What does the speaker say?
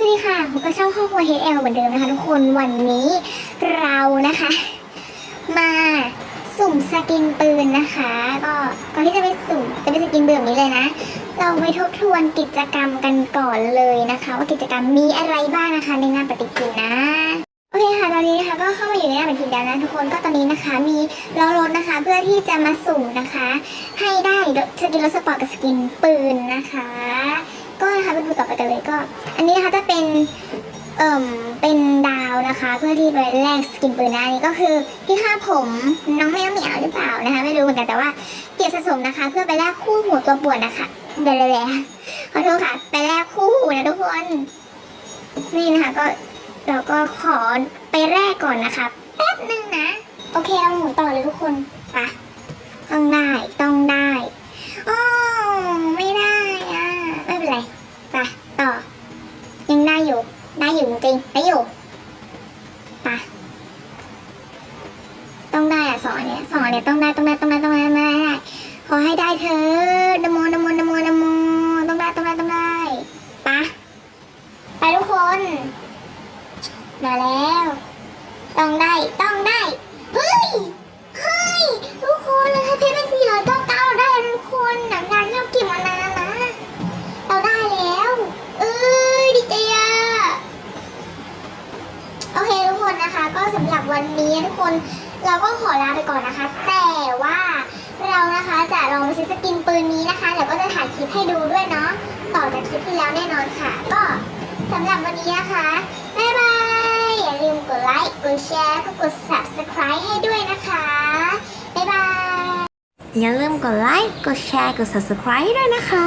สวัสดีค่ะผมก็ช่องครอบครัว HL เหมือนเดิมนะคะทุกคนวันนี้เรานะคะ มาสุ่มสกินปืนนะคะ ก็ก่อนที่จะไปสุ่มจะไปสกินปืนแบบนี้เลยนะ เราไปทบทวนกิจกรรมกันก่อนเลยนะคะ ว่ากิจกรรมมีอะไรบ้างนะคะในงานปฏิทินนะโอเคค่ะตอนนี้นะคะก็เข้ามาอยู่ในงานปฏิทินแล้วนะทุกคนก็ตอนนี้นะคะมีล้อรถนะคะ เพื่อที่จะมาสุ่มนะคะ ให้ได้สกินรถสปอร์ตกับสกินปืนนะคะ ก็นะคะไปดูต่อไปกันเลยก็ อันนี้นะคะจะเป็นเอ่มเป็นดาวนะคะ เพื่อที่ไปแลกสกินปืนนะอันนี้ก็คือที่คาดผมน้องแมวเหมียวหรือเปล่านะคะ ไม่รู้เหมือนกันแต่ว่าเก็บสะสมนะคะ เพื่อไปแลกคู่หัวตัวปวดนะคะเดี๋ยวๆขอโทษค่ะ ไปแลกคู่หูนะทุกคนนี่นะคะก็เราก็ขอไปแลกก่อนนะคะแป๊บนึงนะ โอเคเราหมุนต่อเลยทุกคนไปะต้องได้ต้องได้อ๋อไม่ได้อะไม่เป็นไรไปต่อ ยังได้ อยู่ ได้อยู่จริงได้อยู่ไปะต้องได้อะสองอันเนี้ยสองอันเนี้ยต้องได้ต้องได้ต้องได้ต้องได้ต้องได้ขอให้ได้เธอะนโมนดมอนดมอนโมต้องได้ต้องได้ต้องได้ไปะไปทุกคนมาแล้ว ต้องได้ต้องได้ นะคะ ก็สำหรับวันนี้ทุกคนเราก็ขอลาไปก่อนนะคะ แต่ว่าเรานะคะจะลองไปซื้อสกินปืนนี้นะคะแล้วก็จะถ่ายคลิปให้ดูด้วยเนาะต่อจากคลิปที่แล้วแน่นอนค่ะ ก็สำหรับวันนี้นะคะบ๊ายบายอย่าลืมกดไลค์กดแชร์ก็กด subscribe ให้ด้วยนะคะบ๊ายบายอย่าลืมกดไลค์กดแชร์กด subscribe ด้วยนะคะ